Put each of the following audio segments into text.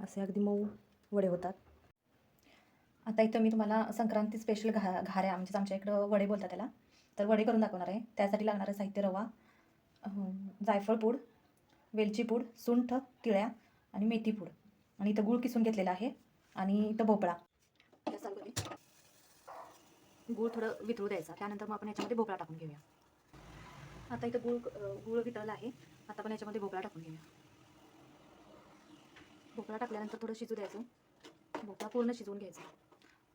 असे अगदी मऊ वडे होतात. आता इथं मी तुम्हाला संक्रांती स्पेशल घा घाऱ्या म्हणजेच आमच्या इकडं वडे बोलतात त्याला. तर वडे करून दाखवणार आहे. त्यासाठी लागणारं साहित्य रवा जायफळ पूड वेलची पूड सुंठ तिळ्या आणि मेथी पूड. आणि इथं गूळ किसून घेतलेला आहे आणि इथं भोपळा. गॅस गूळ थोडं वितळू द्यायचा. त्यानंतर मग आपण याच्यामध्ये भोपळा टाकून घेऊया. आता इथं गूळ गूळ वितळला आहे. आता आपण याच्यामध्ये भोपळा टाकून घेऊया. भोपळा टाकल्यानंतर थोडं शिजू द्यायचं. भोपळा पूर्ण शिजवून घ्यायचा.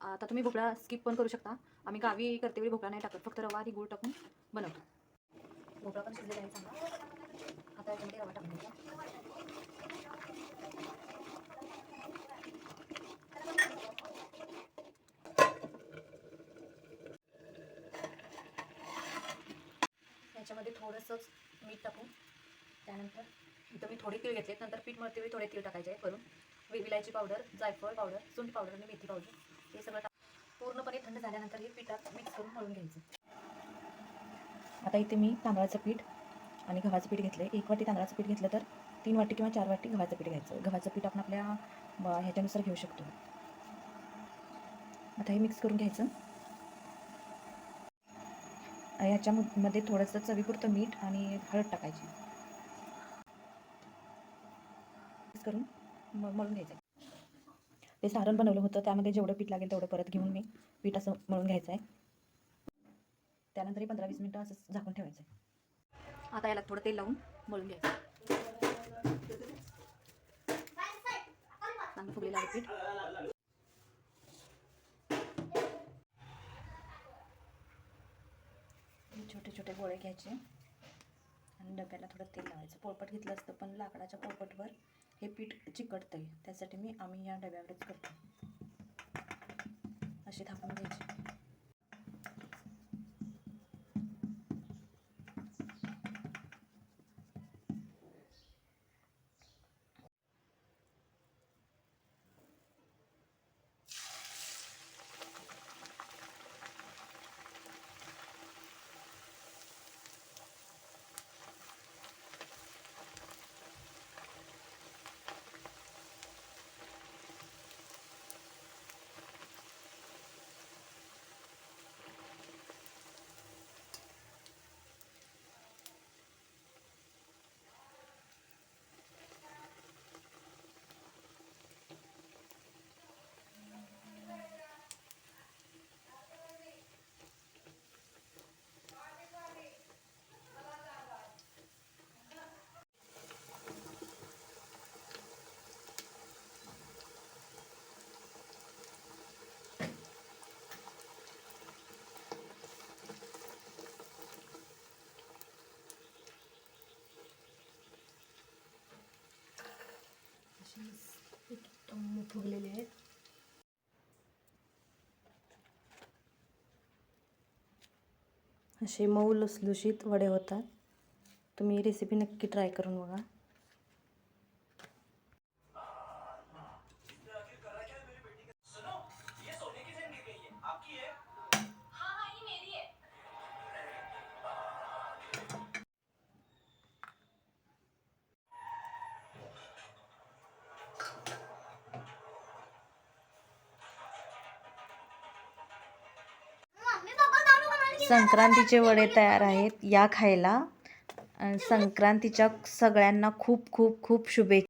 आता तुम्ही भोपळा स्किप पण करू शकता. आम्ही गावी करते वेळी भोपळा नाही टाकत. फक्त रवा आणि गूळ टाकून बनवतो. भोपळा पण शिजलेला आहे चांगला. आता याच्यामध्ये रवा टाकून घ्यायचा याच्यामध्ये थोडंसं मीठ टाकू त्यानंतर इथं मी थोडे तीळ घेतले नंतर पीठ मळते वेळी थोडे तीळ टाकायचे आहे करून वे- विलायची पावडर जायफळ पावडर सुंठ पावडर आणि मेथी पावडर. हे सगळं पूर्णपणे थंड झाल्यानंतर हे पिठात मिक्स करून मळून घ्यायचं. आता इथे मी तांदळाचं पीठ आणि गव्हाचं पीठ घेतलं एक वाटी तांदळाचं पीठ घेतलं तर तीन वाटी किंवा चार वाटी गव्हाचं पीठ घ्यायचं. गव्हाचं पीठ आपण आपल्या ह्याच्यानुसार घेऊ शकतो. आता हे मिक्स करून घ्यायचं. याच्यामध्ये थोडंसं चवीपुरतं मीठ आणि हळद टाकायची मिक्स करून मळून घ्यायचं ते सारण बनवलं होतं त्यामध्ये जेवढं पीठ लागेल तेवढं परत घेऊन मी पीठ असं मळून घ्यायचं आहे त्यानंतर हे पंधरा वीस मिनटं असं झाकून ठेवायचं आहे आता याला थोडं तेल लावून मळून घ्यायचं. चांगलं फुगलेलं आहे पीठ. छोटे छोटे गोळे घ्यायचे. आणि डब्याला थोडं तेल लावायचं. पोळपट घेतलं असतं पण लाकडाच्या पोळपटवर चिकटतं आहे त्यासाठी मी आम्ही या डब्यावरच करतो. अशी थापून घ्यायची. असे एकदम फुगलेले आहेत. असे मऊ लुसलुशीत वडे होतात. तुम्ही रेसिपी नक्की ट्राय करून बघा. संक्रांतीचे वडे तयार आहेत. या खायला. संक्रांतीच्या सगळ्यांना खूप खूप खूप शुभेच्छा.